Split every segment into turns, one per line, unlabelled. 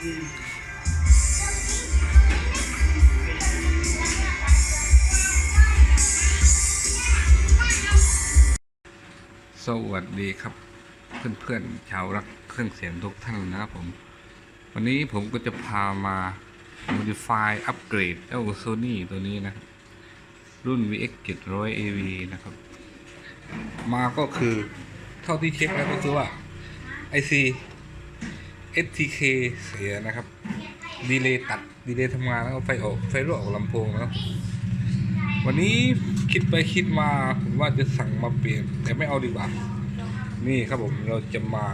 สวัสดีครับเพื่อนๆชาวรักเครื่องเสียงทุกท่านนะครับผม วันนี้ผมก็จะพามา modify อัปเกรดเจ้า Sony ตัวนี้นะครับ รุ่น VX 700 AV นะครับ มาก็คือเท่าที่เช็คแล้วก็คือว่า IC STK เสียนะครับดีเลย์ตัดดีเลย์ทำงานแล้วไฟออกไฟรั่วออกลำโพงนะครับวันนี้คิดไปคิดมาผมว่าจะสั่งมาเปลี่ยนแต่ไม่เอาดีกว่า นี่ครับผมเราจะมา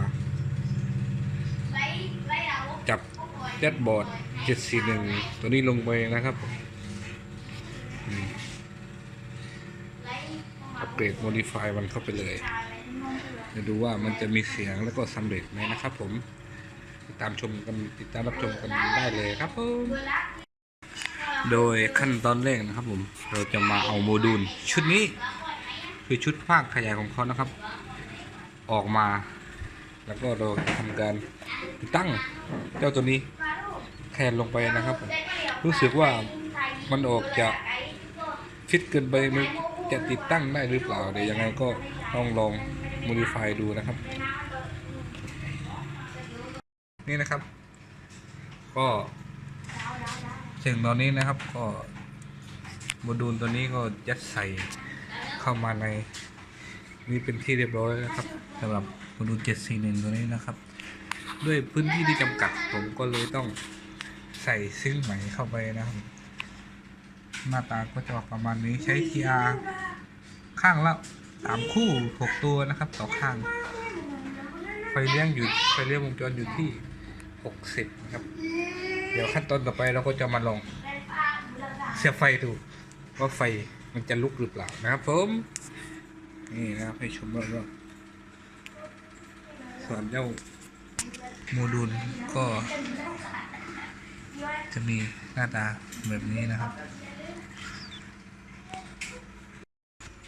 จับแจดบอร์ด741 ตัวนี้ลงไปนะครับผมอัปเกรด modify มันเข้าไปเลย จะดูว่ามันจะมีเสียงแล้วก็สำเร็จไหมนะครับผม ติดตามชมกันติดตามรับชมกันได้เลยครับผมโดยขั้นตอนแรกนะครับผมเราจะมาเอาโมดูล ชุดนี้คือชุดภาคขยายของเขานะครับ ออกมา แล้วก็เราทำการติดตั้งเจ้าตัวนี้แทนลงไปนะครับผมรู้สึกว่ามันออกจะฟิตเกินไปจะติดตั้งได้หรือเปล่าเดี๋ยวยังไงก็ต้องลอง modify ดูนะครับ นี่นะครับ ก็ถึงตอนนี้นะครับก็โมดูลตัวนี้ก็ยัดใส่เข้ามาในนี่เป็นที่เรียบร้อยแล้วครับสำหรับโมดูล741 ตัวนี้นะครับ ด้วยพื้นที่ที่จำกัดผมก็เลยต้องใส่ซิงค์ใหม่เข้าไปนะครับ หน้าตาก็จะออกประมาณนี้ใช้ TR ข้างละสามคู่หกตัวนะครับต่อข้าง ไฟเลี้ยงอยู่ไฟเลี้ยงวงจรอยู่ที่ 60นะครับ เดี๋ยวขั้นตอนต่อไปเราก็จะมาลองเสียบไฟดูว่าไฟมันจะลุกหรือเปล่านะครับผมนี่นะครับให้ชมรอบๆส่วนเจ้าโมดูลก็ จะมีหน้าตาแบบนี้นะครับ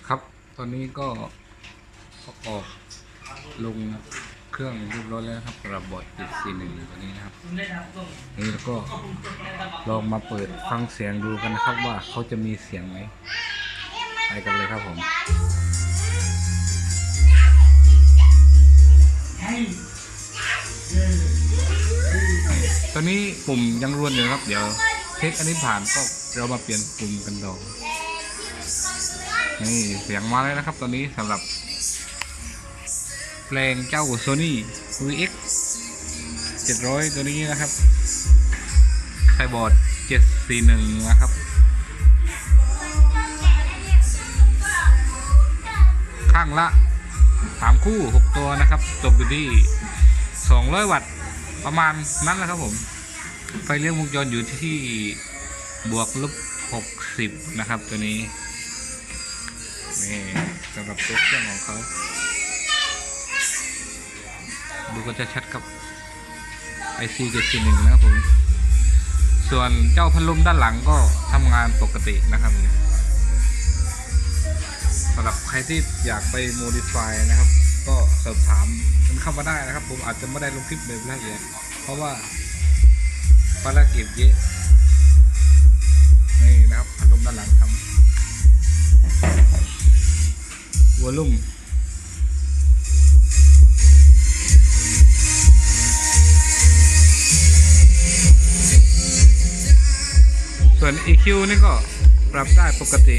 ครับตอนนี้ก็ประกอบลง เครื่องเรียบร้อยแล้วครับสำหรับบอร์ด741ตัวนี้นะครับนี่แล้วก็ลองมาเปิดฟังเสียงดูกันนะครับว่าเขาจะมีเสียงไหมไปกันเลยครับผมตอนนี้ปุ่มยังรวนอยู่ครับ เดี๋ยวเทคอันนี้ผ่านก็เรามาเปลี่ยนปุ่มกันดองนี่เสียงมาแล้วนะครับ ตอนนี้สำหรับ เพลงเจ้า Sony VX 700 ตัวนี้นะครับไคบอร์ด741 นะครับ ข้างละ 3 คู่ 6 ตัวนะครับจบอยู่ที่ 200 วัตต์ ประมาณนั้นแหละครับผม ไฟเลี้ยงวงจรอยู่ที่บวกลบ60 นะครับตัวนี้ นี่สำหรับตัวเครื่องของเขา ดูก็จะชัดครับ IC 741นะครับผมส่วนเจ้าพัดลมด้านหลังก็ทำงานปกตินะครับผมสำหรับใครที่อยากไป modify นะครับ ก็สอบถามกันเข้ามาได้นะครับ ผมอาจจะไม่ได้ลงคลิปแบบละเอียดเพราะว่าภารกิจเยอะนี่นะครับพัดลมด้านหลังทำวอลลุ่ม ส่วน EQ นี่ก็ปรับได้ปกติ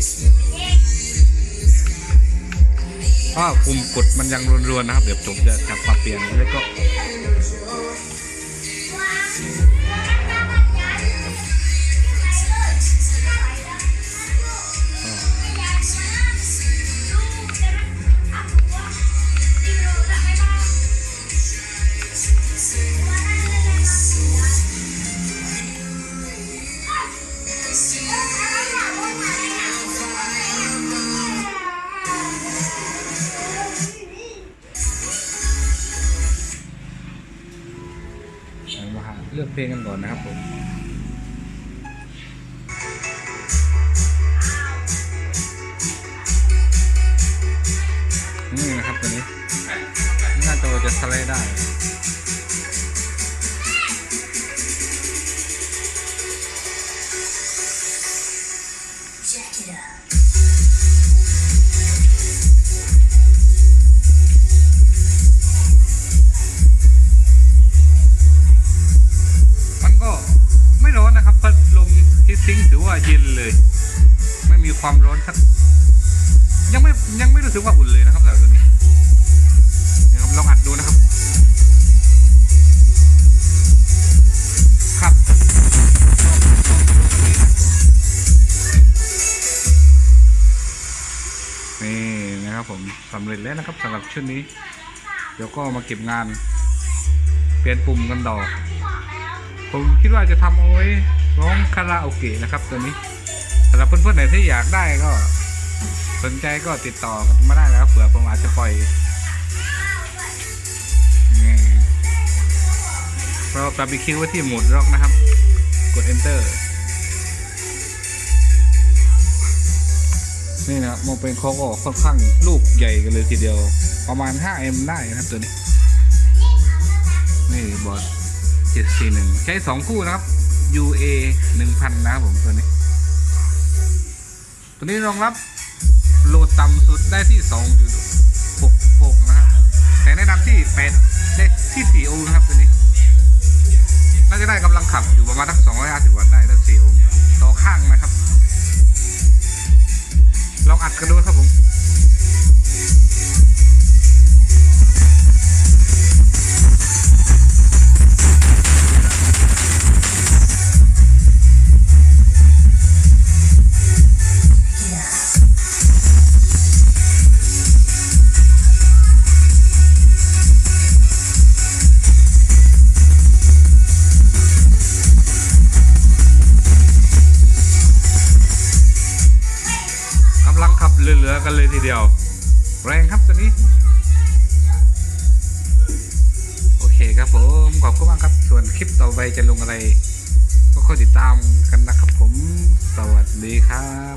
เพราะปุ่มกดมันยังรวนๆนะครับ เดี๋ยวจบจะจับปรับเปลี่ยนแล้วก็ เลือกเพลงกันก่อนนะครับผมนี่นะครับตัวนี้หน้าจะจะสไลด์ได้ นเลย ไม่มีความร้อนสักยังไม่ยังไม่รู้สึกว่าอุ่นเลยนะครับแต่ตัวนี้เดี๋ยวครับลองอัดดูนะครับครับนี่นะครับผมสำเร็จแล้วนะครับสำหรับชุดนี้ เดี๋ยวก็มาเก็บงาน เปลี่ยนปุ่มกันต่อผมคิดว่าจะทำเอาไว้ ร้องคาราโอเกะนะครับตัวนี้สำหรับเพื่อนๆไหนที่อยากได้ก็ สนใจก็ติดต่อกันมาได้แล้วเผื่อผมอาจจะปล่อยเราบาร์บีคิวไว้ที่หมดร็อกนะครับ กด enter นี่นะครับมองเป็นเขาก็ค่อนข้างลูกใหญ่กันเลยทีเดียว ประมาณ 5M ได้นะครับตัวนี้ นี่บอส741 ใช้ 2 คู่นะครับ UA 1000 นะครับผมตัวนี้ ตัวนี้รองรับโหลดต่ำสุดได้ที่ 2.66 นะครับ แต่แนะนำที่8ได้ที่ 4 โอห์มนะครับตัวนี้ น่าจะได้กำลังขับอยู่ประมาณสัก250 วัตต์ได้ได้4โอห์มต่อข้างนะครับ ลองอัดกันดูครับผม กันเลยทีเดียว แรงครับตัวนี้ โอเคครับผมขอบคุณมากครับ ส่วนคลิปต่อไปจะลงอะไร ก็คอยติดตามกันนะครับผม สวัสดีครับ